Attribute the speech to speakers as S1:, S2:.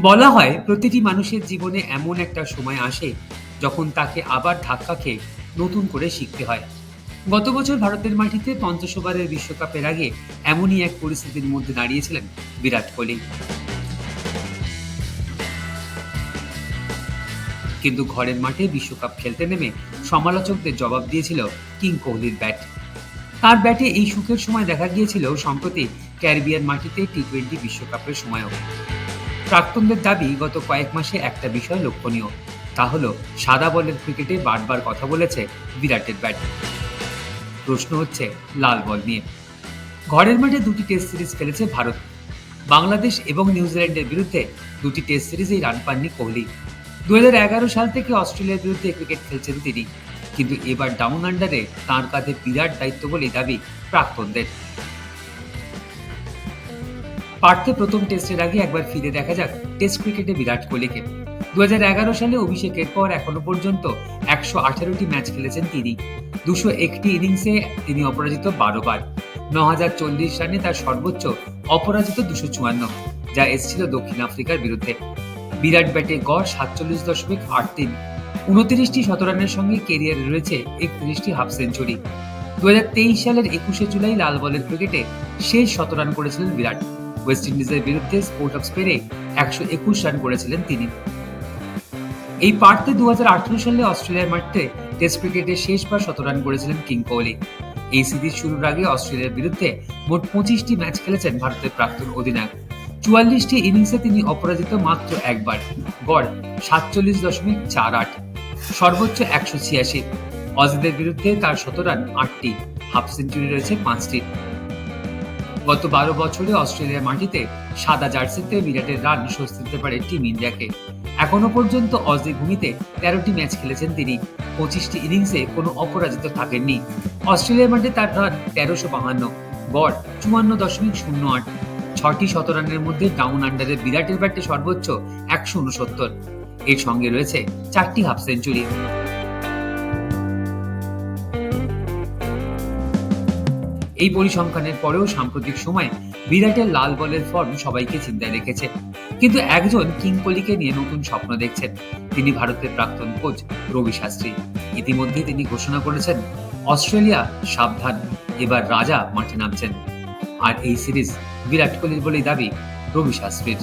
S1: বলা হয়, প্রতিটি মানুষের জীবনে এমন একটা সময় আসে যখন তাকে আবার ধাক্কা খেয়ে নতুন করে শিখতে হয়। গত বছর ভারতের মাটিতে পঞ্চাশ ওভারের বিশ্বকাপের আগে এমনই এক পরিস্থিতির মধ্যে দাঁড়িয়েছিলেন বিরাট কোহলি। কিন্তু ঘরের মাঠে বিশ্বকাপ খেলতে নেমে সমালোচকদের জবাব দিয়েছিল কিং কোহলির ব্যাট। তার ব্যাটে এই সুখের সময় দেখা গিয়েছিল, সম্প্রতি ক্যারিবিয়ান মাটিতে টি টোয়েন্টি বিশ্বকাপের সময়ও। প্রাক্তনদের দাবি, গত কয়েক মাসে একটা বিষয় লক্ষণীয়। তা হলো, সাদা বলের ক্রিকেটে বারবার কথা বলেছে বিরাটের ব্যাট প্রশ্ন হচ্ছে, লাল বল নিয়ে। ঘরের মাঠে দুটি টেস্ট সিরিজ খেলেছে ভারত। বাংলাদেশ এবং নিউজিল্যান্ডের বিরুদ্ধে দুটি টেস্ট সিরিজেই রান পাননি কোহলি। দু হাজার এগারো সাল থেকে অস্ট্রেলিয়ার বিরুদ্ধে ক্রিকেট খেলছেন তিনি। কিন্তু এবার ডাউন আন্ডারে তাঁর কাঁধে বিরাট দায়িত্ব বলে দাবি প্রাক্তনদের। পার্থে প্রথম টেস্টের আগে একবার ফিরে দেখা যাক টেস্ট ক্রিকেটে বিরাট কোহলিকে। দু সালে অভিষেকের পর এখনও পর্যন্ত একশো আঠারোটি ম্যাচ খেলেছেন তিনি। দুশো একটি ইনিংসে তিনি অপরাজিত বারো বার। ন হাজার চল্লিশ রানে তার সর্বোচ্চ অপরাজিত দুশো চুয়ান্ন, যা এসেছিল দক্ষিণ আফ্রিকার বিরুদ্ধে। বিরাট ব্যাটে গড় সাতচল্লিশ দশমিক আট তিন। উনত্রিশটি শতরানের সঙ্গে কেরিয়ারে রয়েছে একত্রিশটি হাফ সেঞ্চুরি। দু হাজার তেইশ সালের একুশে জুলাই লাল বলের ক্রিকেটে শেষ শতরান করেছিলেন বিরাট। ওয়েস্ট ইন্ডিজের বিরুদ্ধে স্পোর্ট অফ স্পেনে একশো একুশ রান করেছিলেন তিনি। এই পার্টে দু সালে অস্ট্রেলিয়ার মাঠে টেস্ট ক্রিকেটে শেষবার শতরান করেছিলেন কিং কোহলি। এই সিরিজ শুরুর আগে অস্ট্রেলিয়ার বিরুদ্ধে মোট পঁচিশটি ম্যাচ খেলেছেন ভারতের প্রাক্তন অধিনায়ক। চুয়াল্লিশটি ইনিংসে তিনি অপরাজিত মাত্র একবার, গড় সাতচল্লিশ দশমিক চার আট, সর্বোচ্চ একশো ছিয়াশি। অজিদের বিরুদ্ধে তার শতরান আটটি, হাফ সেঞ্চুরি রয়েছে পাঁচটি। গত বারো বছরে অস্ট্রেলিয়ার মাটিতে সাদা জার্সিতে বিরাটের রান স্বস্তি দিতে পারে টিম ইন্ডিয়াকে। এখনও পর্যন্ত অজি ভূমিতে তেরোটি ম্যাচ খেলেছেন তিনি। পঁচিশটি ইনিংসে কোনো অপরাজিত থাকেননি। অস্ট্রেলিয়ার মাঠে তার রান তেরোশো বাহান্ন, গড় চুয়ান্ন দশমিক শূন্য আট। ছটি শতরানের মধ্যে ডাউন আন্ডারে বিরাটের ব্যাটে সর্বোচ্চ একশো উনসত্তর। এর সঙ্গে রয়েছে চারটি হাফ সেঞ্চুরি এই পরিসংখ্যানের পরেও সাম্প্রতিক সময়ে বিরাটের লাল বলের ফর্ম সবাইকে চিন্তায় রেখেছে। কিন্তু একজন কিং কোহলিকে নিয়ে নতুন স্বপ্ন দেখছেন। তিনি ভারতের প্রাক্তন কোচ রবি শাস্ত্রী। ইতিমধ্যে তিনি ঘোষণা করেছেন, অস্ট্রেলিয়া সাবধান, এবার রাজা মাঠে নামছেন। আর এই সিরিজ বিরাট কোহলির বলেই দাবি রবি শাস্ত্রীর।